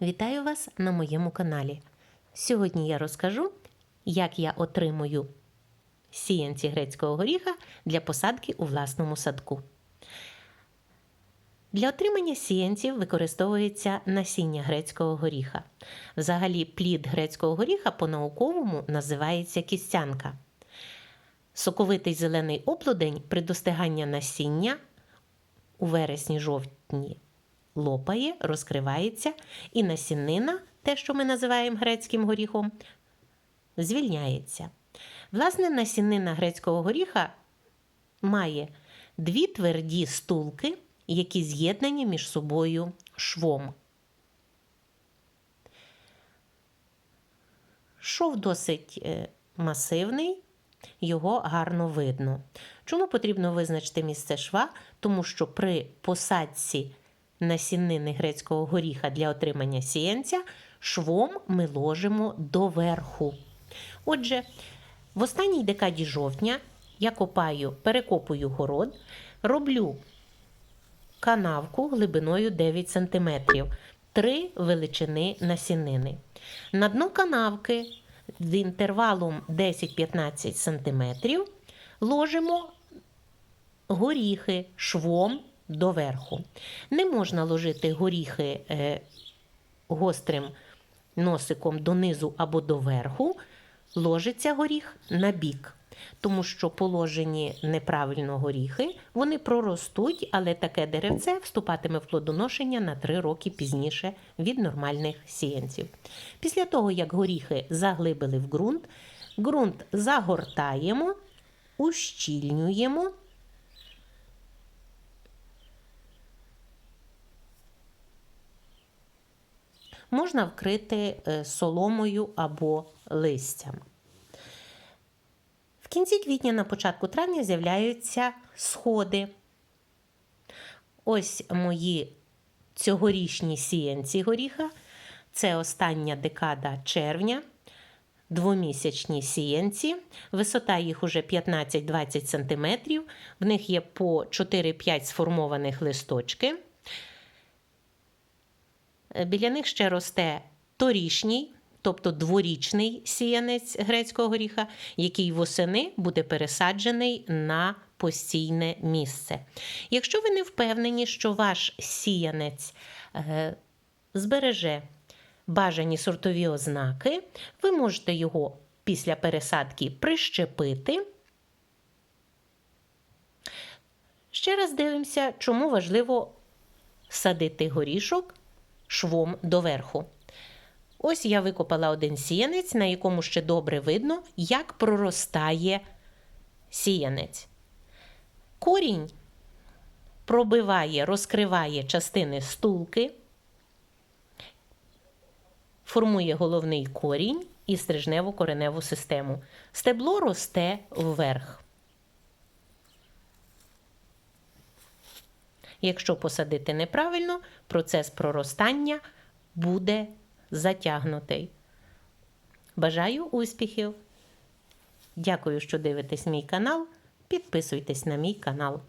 Вітаю вас на моєму каналі. Сьогодні я розкажу, як я отримую сіянці грецького горіха для посадки у власному садку. Для отримання сіянців використовується насіння грецького горіха. Взагалі, плід грецького горіха по-науковому називається кістянка. Соковитий зелений оплодень при достиганні насіння у вересні-жовтні лопає, розкривається, і насіннина, те, що ми називаємо грецьким горіхом, звільняється. Власне, насіннина грецького горіха має дві тверді стулки, які з'єднані між собою швом. Шов досить е, масивний, його гарно видно. Чому потрібно визначити місце шва? Тому що при посадці насіннини грецького горіха для отримання сіянця швом ми ложимо доверху. Отже, в останній декаді жовтня я копаю, перекопую город, роблю канавку глибиною 9 см, три величини насінини. На дно канавки з інтервалом 10-15 см ложимо горіхи швом доверху. Не можна ложити горіхи е, гострим носиком донизу або доверху, ложиться горіх на бік. Тому що положені неправильно горіхи, вони проростуть, але таке деревце вступатиме в плодоношення на 3 роки пізніше від нормальних сіянців. Після того, як горіхи заглибили в ґрунт, ґрунт загортаємо, ущільнюємо. Можна вкрити е, соломою або листям. В кінці квітня на початку травня з'являються сходи. Ось мої цьогорічні сіянці горіха. Це остання декада червня, двомісячні сіянці. Висота їх уже 15-20 см. В них є по 4-5 сформованих листочки. Біля них ще росте торішній, тобто дворічний сіянець грецького горіха, який восени буде пересаджений на постійне місце. Якщо ви не впевнені, що ваш сіянець е, збереже бажані сортові ознаки, ви можете його після пересадки прищепити. Ще раз дивимося, чому важливо садити горішок швом доверху. Ось я викопала один сіянець, на якому ще добре видно, як проростає сіянець. Корінь пробиває, розкриває частини стулки, формує головний корінь і стрижневу кореневу систему. Стебло росте вверх. Якщо посадити неправильно, процес проростання буде затягнутий. Бажаю успіхів! Дякую, що дивитесь мій канал. Підписуйтесь на мій канал.